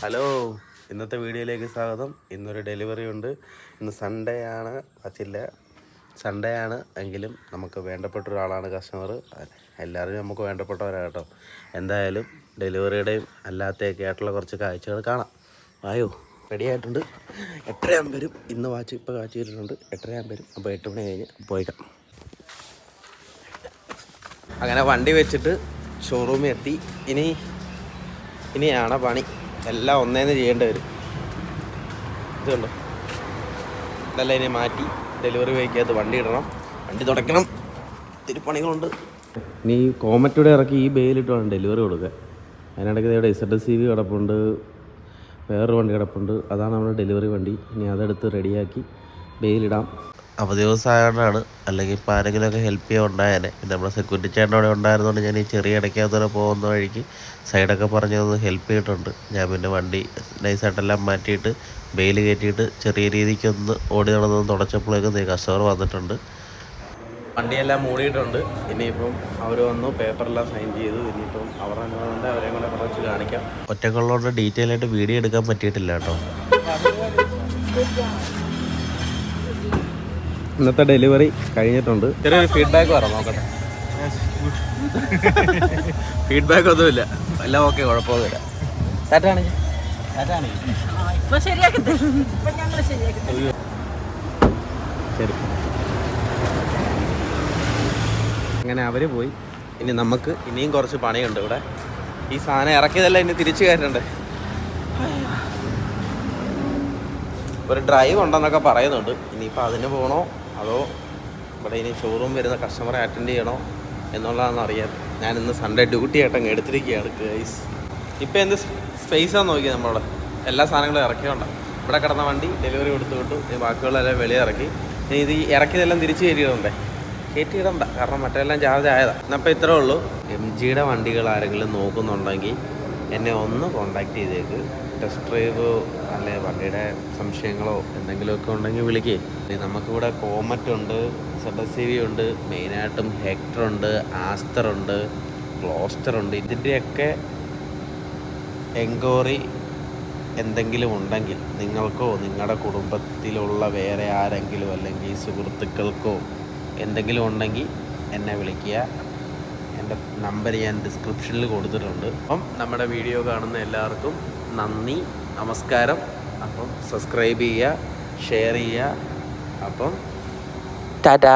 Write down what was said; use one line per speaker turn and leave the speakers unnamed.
Hello ഇന്നത്തെ വീഡിയോയിലേക്ക് സ്വാഗതം. ഇന്നൊരു ഡെലിവറി ഉണ്ട്. ഇന്ന് സൺഡേ ആണ്. പറ്റില്ല. സൺഡേ ആണ് എങ്കിലും നമുക്ക് വേണ്ടപ്പെട്ട ഒരാളാണ് കസ്റ്റമർ എല്ലാവരും നമുക്ക് വേണ്ടപ്പെട്ടവരാണ് കേട്ടോ. എന്തായാലും ഡെലിവറിയുടെയും അല്ലാത്തയൊക്കെ ആയിട്ടുള്ള കുറച്ച് കാഴ്ചകൾ കാണാം. വായോ റെഡിയായിട്ടുണ്ട് എട്ടരയാകും വരും. ഇന്ന് വാച്ച് ഇപ്പോൾ കാഴ്ച ചെയ്തിട്ടുണ്ട്. എട്ടരയാകും വരും. അപ്പോൾ എട്ട് മണി കഴിഞ്ഞ് പോയിക്കാം. അങ്ങനെ വണ്ടി വെച്ചിട്ട് ഷോറൂമിൽ എത്തി. ഇനി ഇനിയാണ് പണി. എല്ലാം ഒന്നേന്ന് ചെയ്യേണ്ടി വരും. ഇത് ഇതെല്ലാം ഇനി മാറ്റി ഡെലിവറി ബോയ്ക്കകത്ത് വണ്ടി ഇടണം. വണ്ടി തുടയ്ക്കണം. ഒത്തിരി പണികളുണ്ട്. ഇനി കോമറ്റൂടെ ഇറക്കി ഈ ബെയിലിട്ട് വേണം ഡെലിവറി കൊടുക്കുക അതിനിടയ്ക്ക് ഇവിടെ എസ് എഡ് സി വി കിടപ്പുണ്ട്. വേറൊരു വണ്ടി കിടപ്പുണ്ട്. അതാണ് നമ്മുടെ ഡെലിവറി വണ്ടി. ഇനി അതെടുത്ത് റെഡിയാക്കി ബെയിലിടാം അവധി ദിവസമായതുകൊണ്ടാണ് അല്ലെങ്കിൽ ഇപ്പോൾ ആരെങ്കിലുമൊക്കെ ഹെൽപ്പ് ചെയ്യാൻ ഉണ്ടായേനെ. പിന്നെ നമ്മുടെ സെക്യൂരിറ്റി ചേട്ടൻ അവിടെ ഉണ്ടായിരുന്നതുകൊണ്ട് ഞാൻ ഈ ചെറിയ ഇടയ്ക്കകത്തൂടെ പോകുന്ന വഴിക്ക് സൈഡൊക്കെ പറഞ്ഞ് ഒന്ന് ഹെൽപ്പ് ചെയ്തിട്ടുണ്ട്. ഞാൻ പിന്നെ വണ്ടി നൈസായിട്ടെല്ലാം മാറ്റിയിട്ട് ബെയിൽ കയറ്റിയിട്ട് ചെറിയ രീതിക്കൊന്ന് ഓടി നടന്നൊന്ന് തുടച്ചപ്പോഴേക്കും കസ്റ്റമർ വന്നിട്ടുണ്ട്. വണ്ടിയെല്ലാം മൂടിയിട്ടുണ്ട്. ഇനിയിപ്പം അവർ വന്നു പേപ്പറെല്ലാം സൈൻ ചെയ്തു. ഇനിയിപ്പം അവർ കൊണ്ട് അവരെ കൂടെ കുറച്ച് കാണിക്കാം. ഒറ്റക്കുള്ളതുകൊണ്ട് ഡീറ്റെയിൽ ആയിട്ട് വീഡിയോ എടുക്കാൻ പറ്റിയിട്ടില്ല കേട്ടോ. ഇന്നത്തെ ഡെലിവറി കഴിഞ്ഞിട്ടുണ്ട്. ചെറിയൊരു ഫീഡ്ബാക്ക് പറ നോക്കട്ടെ. ഫീഡ്ബാക്ക് ഒന്നുമില്ല. എല്ലാം ഓക്കെ കുഴപ്പമൊന്നുമില്ല. ടാറ്റാണെങ്കിൽ ടാറ്റാണെങ്കിൽ
ഇപ്പൊ ശരിയാക്കി ഇപ്പൊ ഞങ്ങൾ ശരിയാക്കി
ശരി. അങ്ങനെ അവർ പോയി. ഇനി നമുക്ക് ഇനിയും കുറച്ച് പണിയുണ്ട് ഇവിടെ. ഈ സാധനം ഇറക്കിയതല്ല ഇനി തിരിച്ചു കയറ്റണ്ടേ? ഒരു ഡ്രൈവ് ഉണ്ടെന്നൊക്കെ പറയുന്നുണ്ട്. ഇനിയിപ്പോൾ അതിന് പോകണോ അതോ ഇവിടെ ഇനി ഷോറൂം വരുന്ന കസ്റ്റമറെ അറ്റൻഡ് ചെയ്യണോ എന്നുള്ളതാണെന്ന് അറിയാം ഞാൻ ഇന്ന് സൺഡേ ഡ്യൂട്ടി ആയിട്ട് അങ്ങ് എടുത്തിരിക്കുകയാണ് ഗൈസ് ഇപ്പം എന്ത് സ്പേസാണ് നോക്കിയത് നമ്മളവിടെ എല്ലാ സാധനങ്ങളും ഇറക്കിയോണ്ടാണ് ഇവിടെ കിടന്ന വണ്ടി ഡെലിവറി കൊടുത്തു ഇനി ബാക്കിയുള്ളതെല്ലാം വെളിയിൽ ഇറക്കി. ഇനി ഇത് ഈ ഇറക്കിയതെല്ലാം തിരിച്ച് കയറ്റിയിടണ്ടേ? കയറ്റിയിടണ്ട കാരണം മറ്റെല്ലാം ചാർജ് ആയതാണ് എന്നപ്പോൾ ഇത്രേ ഉള്ളൂ. എം ജിയുടെ വണ്ടികൾ ആരെങ്കിലും നോക്കുന്നുണ്ടെങ്കിൽ എന്നെ ഒന്ന് കോണ്ടാക്ട് ചെയ്തേക്ക്. ടെസ്റ്റ് ഡ്രൈവ് അല്ലെ വണ്ടിയുടെ സംശയങ്ങളോ എന്തെങ്കിലുമൊക്കെ ഉണ്ടെങ്കിൽ വിളിക്കേ. നമുക്കിവിടെ കോമറ്റ് ഉണ്ട് സെഡ് സി വി ഉണ്ട് മെയിനായിട്ടും ഹെക്ടർ ഉണ്ട് ആസ്റ്റർ ഉണ്ട് ക്ലോസ്റ്റർ ഉണ്ട്. ഇതിന്റെയൊക്കെ എൻക്വയറി എന്തെങ്കിലും ഉണ്ടെങ്കിൽ നിങ്ങൾക്കോ നിങ്ങളുടെ കുടുംബത്തിലുള്ള വേറെ ആരെങ്കിലും അല്ലെങ്കിൽ സുഹൃത്തുക്കൾക്കോ എന്തെങ്കിലും ഉണ്ടെങ്കിൽ എന്നെ വിളിക്കുക. എന്റെ നമ്പർ ഞാൻ ഡിസ്ക്രിപ്ഷനിൽ കൊടുത്തിട്ടുണ്ട്. അപ്പം നമ്മുടെ വീഡിയോ കാണുന്ന എല്ലാവർക്കും നന്ദി നമസ്കാരം. അപ്പം സബ്സ്ക്രൈബ് ചെയ്യുക ഷെയർ ചെയ്യുക. അപ്പം ടാറ്റാ.